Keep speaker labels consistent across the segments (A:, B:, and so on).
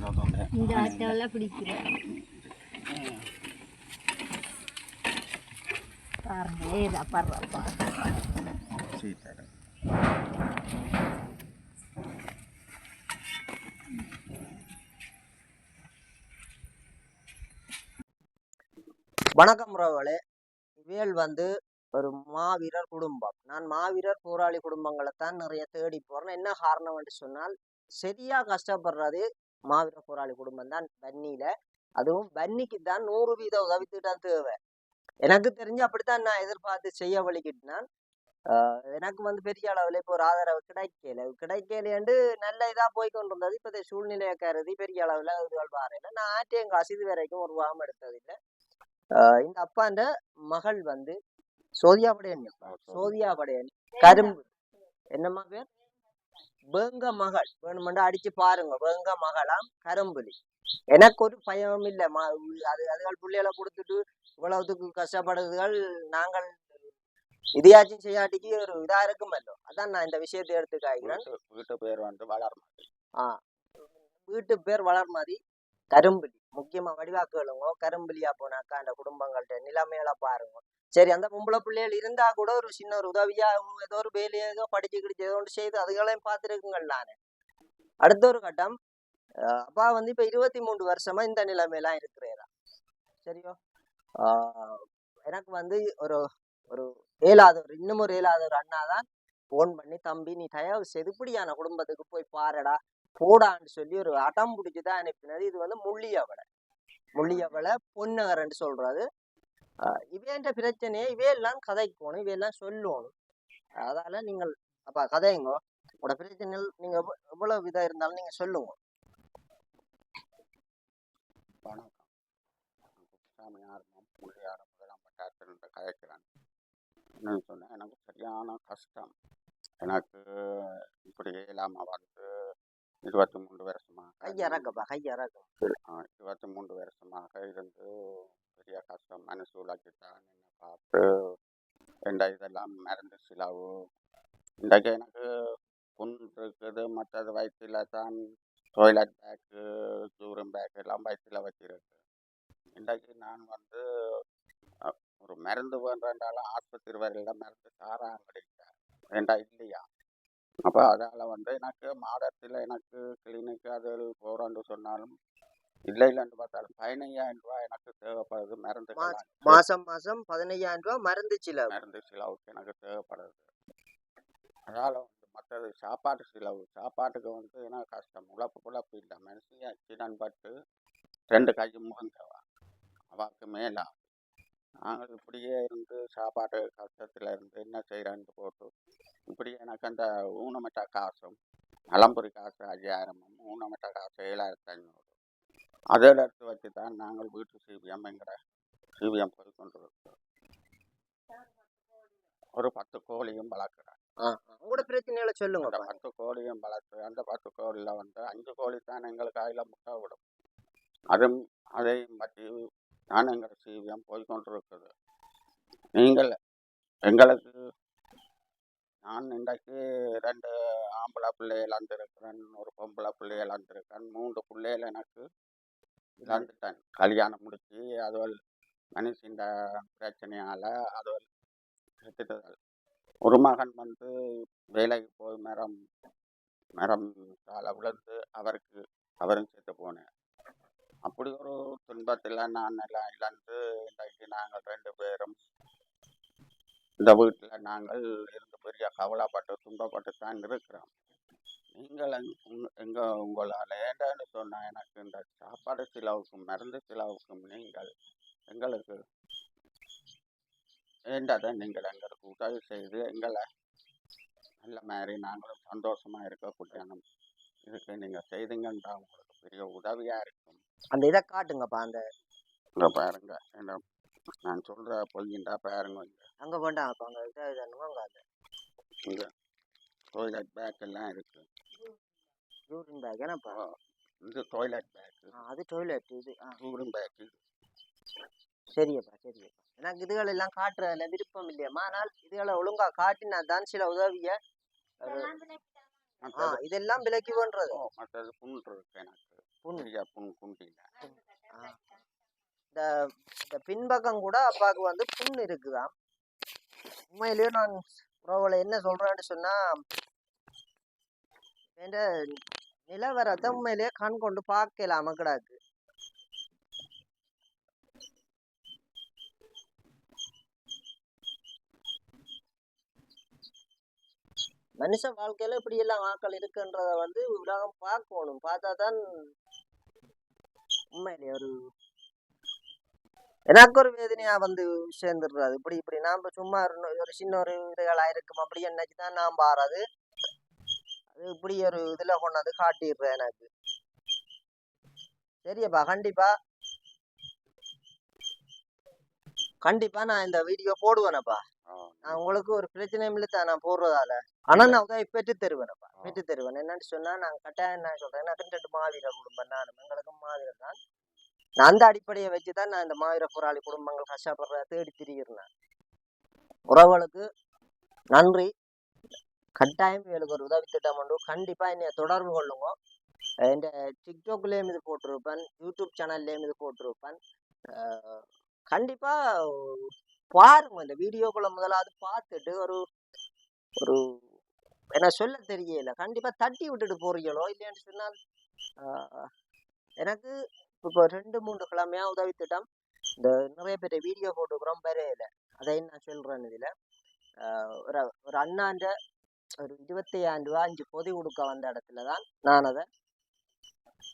A: இந்த ஆட்டெல்லாம் பிடிக்கிறேன் பாருங்க ஏதா பர்றப்பா
B: வணக்கம் உறவுகளே. இவையல் வந்து ஒரு மாவீரர் குடும்பம். நான் மாவீரர் போராளி குடும்பங்களை தான் நிறைய தேடி போறேன். என்ன காரணம் என்று சொன்னால் சரியா கஷ்டப்படுறது மாவீரர் போராளி குடும்பம் தான் பன்னியில அதுவும் பன்னிக்கு தான் நூறு வீத உதவி திட்டம் தேவை. எனக்கு தெரிஞ்சு அப்படித்தான் நான் எதிர்பார்த்து செய்ய வழிகிட்டான் எனக்கு வந்து பெரிய அளவில் இப்போ ஒரு ஆதரவு கிடைக்கல. கிடைக்கலேண்டு நல்ல இதா போய் கொண்டு இருந்தது இப்போ சூழ்நிலையை கருதி பெரிய அளவில் இதுகள் வாரையில நான் ஆட்டியம் காசு இது வரைக்கும் ஒரு வாகம் எடுத்ததில்லை. இந்த அப்பாண்ட மகள் வந்து சோதியா படையன் சோதியா படையன் கரும்பு. என்னம்மா பேர்? வேங்க மகள் வேணுமெண்டா அடிச்சு பாருங்க. வேங்க மகளாம் கரும்புலி. எனக்கு ஒரு பயமும் இல்லை அது அதுகள் பிள்ளைகளை கொடுத்துட்டு இவ்வளவுத்துக்கு கஷ்டப்படுறதுகள் நாங்கள் இதையாச்சும் செய்யாட்டிக்கு ஒரு இதா இருக்குமல்லோ. அதான் நான் இந்த விஷயத்தை எடுத்து காய்க்கிறேன்
C: வீட்டு பேர் வந்து வளர்மதி.
B: வீட்டு பேர் வளர்மதி. கரும்புலி. முக்கியமா வடிவாக்குகளுங்க கரும்புலியா போனாக்கா அந்த குடும்பங்கள்ட்ட நிலைமையில பாருங்க. சரி அந்த பொம்பளை பிள்ளைகள் இருந்தா கூட ஒரு சின்ன ஒரு உதவியா ஏதோ ஒரு வேலையை ஏதோ படிச்சு கிடிச்சு ஏதோ ஒன்று செய்து அதுகளையும் பார்த்துருக்குங்கள் நானு. அடுத்த ஒரு கட்டம் அஹ் அப்பா வந்து இப்ப இருபத்தி மூன்று வருஷமா இந்த நிலைமையெல்லாம் இருக்கிறேரா? சரியோ? ஆஹ் எனக்கு வந்து ஒரு ஒரு ஏழாவது இன்னும் ஒரு ஏழாவது அண்ணா தான் ஃபோன் பண்ணி தம்பி நீ தயவு செதுப்படியான குடும்பத்துக்கு போய் பாருடா. போடான்னு சொல்லி ஒரு அடம் பிடிச்சி தான் அனுப்பினது. இது வந்து முள்ளியவளை. முள்ளியவளை பொன்னகரன்னு சொல்றது ஆஹ் பிரச்சனையை இவையெல்லாம் கதைக்கணும் இவையெல்லாம் சொல்லணும். அதால நீங்கள் அப்ப கதைங்க? உங்களோட பிரச்சனைகள் நீங்க எவ்வளவு விதம் இருந்தாலும் நீங்க சொல்லுங்க.
C: வணக்கம். சாமியார் ஆரம்பம் முள்ளியாரம் முதலாம் கதைக்கிறேன் என்னன்னு சொன்னேன் எனக்கு சரியான கஷ்டம். எனக்கு இப்படி இல்லாம வந்து இருபத்தி மூன்று வருஷமாக
B: கையறக்கப்பா கையறக்கம்
C: ஆ, இருபத்தி மூன்று வருஷமாக இருந்து பெரிய கஷ்டம். மனசு உலகிட்டான் என்னை பார்த்து எந்த இதெல்லாம் மருந்து சிலவு? இன்றைக்கு எனக்கு புண் இருக்குது மற்றது வயிற்றில் தான் டாய்லெட் பேக்கு யூரின் பேக் எல்லாம் வயிற்றில் வச்சிருக்கு. இன்றைக்கு நான் வந்து ஒரு மருந்து வேண்டாலும் ஆஸ்பத்திரி வரையில மருந்து தாராங்க கிடைக்க வேண்டா இல்லையா? அப்போ அதால் வந்து எனக்கு மாதத்தில் எனக்கு கிளினிக்கு அது போகிறோன்னு சொன்னாலும் இல்லை இல்லைன்னு பார்த்தாலும் பதினையாயிரம் ரூபாய் எனக்கு தேவைப்படுது மருந்து
B: மாசம் மாசம் பதினையாயிரம் ரூபாய் மருந்து சிலவு.
C: மருந்து செலவுக்கு எனக்கு தேவைப்படுது. அதனால் வந்து மற்றது சாப்பாட்டு செலவு. சாப்பாட்டுக்கு வந்து எனக்கு கஷ்டம்? உழப்பு புழப்பு இல்லை. மனுஷன் ஆக்சிடென்ட் பட்டு ரெண்டு கை முகந்தவா அவாக்கு மேலா? நாங்கள் இப்படியே இருந்து சாப்பாட்டு கஷ்டத்தில் இருந்து என்ன செய்கிறேன்னு போட்டு இப்படி எனக்கு அந்த ஊனமட்ட காசும் நலம்புரி காசு ஐயாயிரமும் ஊனமட்ட காசு ஏழாயிரத்தி ஐநூறு அதில் எடுத்து வச்சு தான் நாங்கள் வீட்டு சிபிஎம் என்கிற சிபிஎம் போய் கொண்டு இருக்கோம் ஒரு பத்து கோழியும் வளர்க்குறேன்.
B: உங்களோட பிரச்சனைகளை
C: அந்த
B: சொல்லுங்க
C: பத்து கோழியும் வளர்த்து அந்த பத்து கோழியில் வந்து அஞ்சு கோழி தான் எங்களுக்கு கையில் முட்டை விடும். அதுவும் அதையும் பற்றி நான் எங்கள் சீவியம் போய் நீங்கள் எங்களுக்கு நான் இன்றைக்கு ரெண்டு ஆம்பளை பிள்ளைகள் இழந்திருக்கிறேன் ஒரு பொம்பளை பிள்ளைகள் இழந்திருக்கேன் மூன்று பிள்ளைகள் எனக்கு இழந்துட்டேன். கல்யாணம் முடிச்சு அதுவல் மனுஷன் பிரச்சனையால் அதுவல் செத்துட்டுதல் ஒரு மகன் வந்து வேலைக்கு போய் மரம் மரம் காலை விழுந்து அவருக்கு அவரும் செத்து போனேன் அப்படி ஒரு துன்பத்தில் நான் எல்லாம் இழந்து இன்றைக்கு நாங்கள் ரெண்டு பேரும் இந்த வீட்டில் நாங்கள் இருந்து பெரிய கவலைப்பட்டு துன்பப்பட்டு தான் இருக்கிறோம். நீங்கள் எங்க உங்களால் ஏண்டான்னு சொன்னால் எனக்கு இந்த சாப்பாடு செலவுக்கும் மருந்து செலவுக்கும் நீங்கள் எங்களுக்கு வேண்டாத நீங்கள் எங்களுக்கு உதவி செய்து எங்களை நல்ல மாதிரி நாங்களும் சந்தோஷமாக இருக்கக்கூடிய இதுக்கு நீங்கள் செய்தீங்கன்னா உங்களுக்கு பெரிய உதவியாக இருக்கும்.
B: அந்த இதை காட்டுங்கப்பா அந்த
C: இங்கே பாருங்க. என்ன நான் சொல்கிற பொய்யின்றா பாருங்க.
B: அங்க வேண்டாம்ப்பா அங்க இதை இதுன்னுங்க அங்க அந்த
C: இங்க டாய்லெட் பேக் எல்லாம் இருக்கு.
B: யூரின் பேக் ஏன்னாப்பா
C: இது டாய்லெட் பேக்
B: அது டாய்லெட் இது ஆ.
C: Urine bag
B: சரியப்பா சரியப்பா. எனக்கு இதுகள் எல்லாம் காட்டுறதுல விருப்பம் இல்லையம்மா. ஆனால் இதுகளை ஒழுங்கா காட்டினா தான் சில உதவிய இதெல்லாம் விலக்கி பண்றது
C: ஓ, மற்றது புண் இருக்கு எனக்கு.
B: புண்
C: பெரிய புண் குண்டியில்
B: ஆ. இந்த இந்த பின்பக்கம் கூட அப்பாவுக்கு வந்து புண் இருக்குதாம் உண்மையிலேயே நான் உறவுல என்ன சொல்றேன்னு சொன்னா என்ற நிலவரத்தை உண்மையிலேயே கண் கொண்டு பார்க்கலாம கிடாக்கு மனுஷ வாழ்க்கையில இப்படி எல்லாம் ஆட்கள் இருக்குன்றத வந்து உலகம் பார்க்கணும். பார்த்தா தான் உண்மையிலேயே ஒரு எனக்கு ஒரு வேதனையா வந்து சேர்ந்துடுறது. இப்படி இப்படி நாம சும்மா ஒரு ஒரு சின்ன ஒரு இதுகளா இருக்கும் அப்படி என்னைக்கு தான் நான் பாறது அது இப்படி ஒரு இதுல கொண்டாந்து காட்டிடுறேன் எனக்கு. சரியப்பா கண்டிப்பா. கண்டிப்பா நான் இந்த வீடியோ போடுவேனப்பா. உங்களுக்கு ஒரு பிரச்சனையும் இல்லை தான் நான் போடுறதால. ஆனா நான் உதவி பெற்று தருவேனப்பா. பெற்று தருவேன். என்னன்னு சொன்னா நான் கட்டாயம் என்ன சொல்றேன்? எனக்கு ரெண்டு மாவீர குடும்பம் நான் எங்களுக்கும் மாவீரர் தான். நான் அந்த அடிப்படையை வச்சு தான் நான் இந்த மாவீர போராளி குடும்பங்கள் கஷ்டப்படுற தேடி திரிகிறேன் உறவுகளுக்கு நன்றி. கட்டாயம் இவளுக்கு ஒரு உதவி திட்டம் உண்டு. கண்டிப்பா என்னைய தொடர்பு கொள்ளுங்க. என் டிக்டாக்லயும் இது போட்டிருப்பேன். யூடியூப் சேனல்லையும் இது போட்டிருப்பேன். கண்டிப்பா பாருங்க இந்த வீடியோக்குள்ள முதலாவது பார்த்துட்டு ஒரு ஒரு என்ன சொல்ல தெரியல. கண்டிப்பா தட்டி விட்டுட்டு போறீங்களோ இல்லையான்னு சொன்னால் ஆஹ், எனக்கு இப்போ ரெண்டு மூன்று கிழமையா உதவி திட்டம். இந்த நிறைய பேர் வீடியோ போட்டுக்கிறோம் வரையில அதையும் நான் சொல்றேன் இதுல. ஒரு ஒரு அண்ணாண்ட ஒரு இருபத்தையாயிரம் ரூபா அஞ்சு பொதி கொடுக்க வந்த இடத்துல தான் நான் அதை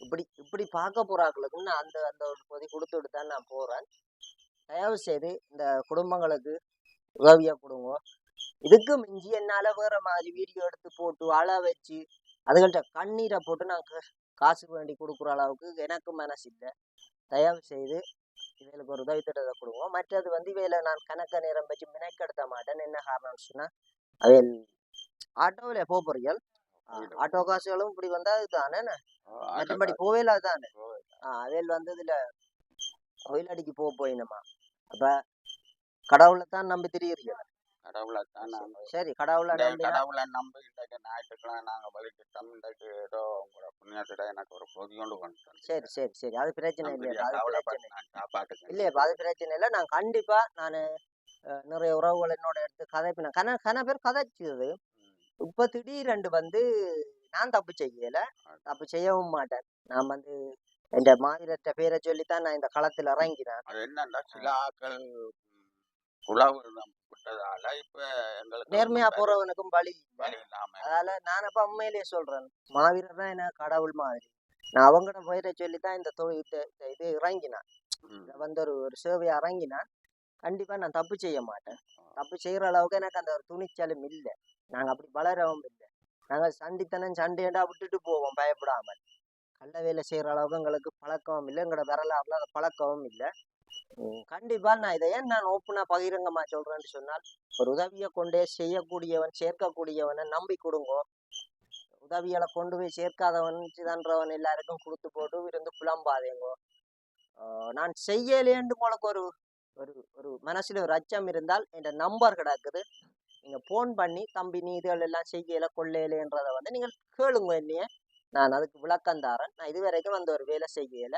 B: இப்படி இப்படி பார்க்க போறாங்களுக்கு நான் அந்த அந்த ஒரு பொதி கொடுத்துட்டு தான் நான் போறேன். தயவு செய்து இந்த குடும்பங்களுக்கு உதவியா கொடுங்க. இதுக்கு மிஞ்சி என்னால வேற மாதிரி வீடியோ எடுத்து போட்டு அழ வச்சு அதுகள்ட்ட கண்ணீரை போட்டு நான் கா- காசு வேண்டி கொடுக்குற அளவுக்கு எனக்கு மனசு இல்லை. தயவு செய்து இவங்களுக்கு ஒரு உதவி திட்டத்தை கொடுங்க. மற்றது வந்து இவையில நான் கணக்க நேரம் வச்சு மினைக்கெடுத்த மாட்டேன். என்ன காரணம்னு சொன்னா அவையில் ஆட்டோவில் போக போறீர்கள். ஆட்டோ காசுகளும் இப்படி வந்தா இதுதானே மற்றபடி அதுதானே ஆஹ் அவையில் வந்து இதுல கோயிலடிக்கு போக போயினமா? அப்ப கடவுளை தான் நம்பி திரியுறீங்க.
C: கடவுளை தான்
B: சரி கடவுளை நம்பி
C: கடவுளை நம்பி இன்றைக்கு ஞாயிற்றுக்கிழமை நாங்கள் வழிகிட்டோம். இன்றைக்கு ஏதோ உங்களோட புண்ணியத்திட எனக்கு ஒரு பொதி கொண்டு
B: சரி சரி சரி. அது பிரச்சனை
C: பெரிய
B: அது பிரச்சனை
C: சாப்பாட்டுக்கு
B: இல்லையப்பா அது பிரச்சனை இல்லை. நான் கண்டிப்பா நான் நிறைய உறவுகள் என்னோட எடுத்து கதைப்பினேன். கன கன பேர் கதைச்சது. இப்ப திடீரெண்டு வந்து நான் தப்பு செய்யல. தப்பு செய்யவும் மாட்டேன். நான் வந்து என் மாவீரற்ற பேரை சொல்லித்தான் நான் இந்த களத்துல இறங்கினேன்.
C: அது என்னன்னா சில ஆக்கள் விட்டதால இப்ப எங்களுக்கு
B: நேர்மையா போறவனுக்கும் பலி.
C: வழி இல்லாம
B: அதால நான் அப்ப உண்மையிலேயே சொல்றேன். மாவீரர் தான் எனக்கு கடவுள் மாதிரி. நான் அவங்கட பெயரை சொல்லித்தான் இந்த தொழில் இந்த- இந்த இது இறங்கினேன். வந்து ஒரு ஒரு சேவை இறங்கினேன். கண்டிப்பா நான் தப்பு செய்ய மாட்டேன். தப்பு செய்யற அளவுக்கு எனக்கு அந்த ஒரு துணிச்சலும் இல்லை. நாங்க அப்படி வளரவும் இல்லை. நாங்க சண்டித்தனம் சண்டையண்டா விட்டுட்டு போவோம் பயப்படாமல் கள்ள வேலை செய்யற அளவுக்கு எங்களுக்கு பழக்கமும் இல்லை எங்களோட வரலாறுல அந்த பழக்கமும் இல்லை. உம் கண்டிப்பா நான் இதை ஏன் நான் ஓப்பனா பகிரங்கமா சொல்றேன்னு சொன்னால் ஒரு உதவியை கொண்டே செய்யக்கூடியவன் சேர்க்கக்கூடியவனை நம்பி கொடுங்கோ. உதவிகளை கொண்டு போய் சேர்க்காதவன் சிதன்றவன் எல்லாருக்கும் கொடுத்து போட்டு இருந்து புலம்பாதேங்கோ. நான் செய்யலேன்னு உங்களுக்கு ஒரு ஒரு ஒரு மனசுல ஒரு அச்சம் இருந்தால் என் நம்பர் கிடக்குது. நீங்க ஃபோன் பண்ணி தம்பி நீ இதுகள் எல்லாம் செய்யல கொள்ளையிலன்றதை வந்து நீங்கள் கேளுங்க என்னைய. நான் அதுக்கு விளக்கம் தாரேன் நான் இது வரைக்கும் அந்த ஒரு வேலை செய்யல.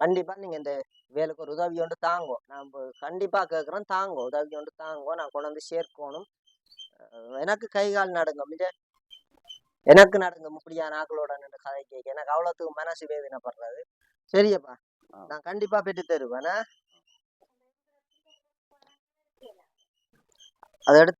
B: கண்டிப்பா நீங்க இந்த வேலைக்கு ஒரு உதவி ஒன்று தாங்கோ. நான் கண்டிப்பா கேட்குறேன் தாங்கோ. உதவி ஒன்று தாங்கோ. நான் கொண்டு வந்து சேர்க்கணும். எனக்கு கை கால் நடுங்கும் இது எனக்கு நடுங்கும் இப்படியான ஆக்களோட நின்று கதை கேட்க. எனக்கு அவ்வளோத்துக்கு மனசு வேதனைப்படுறது. சரியப்பா. நான் கண்டிப்பா பெற்று தருவேன் அதை எடுத்து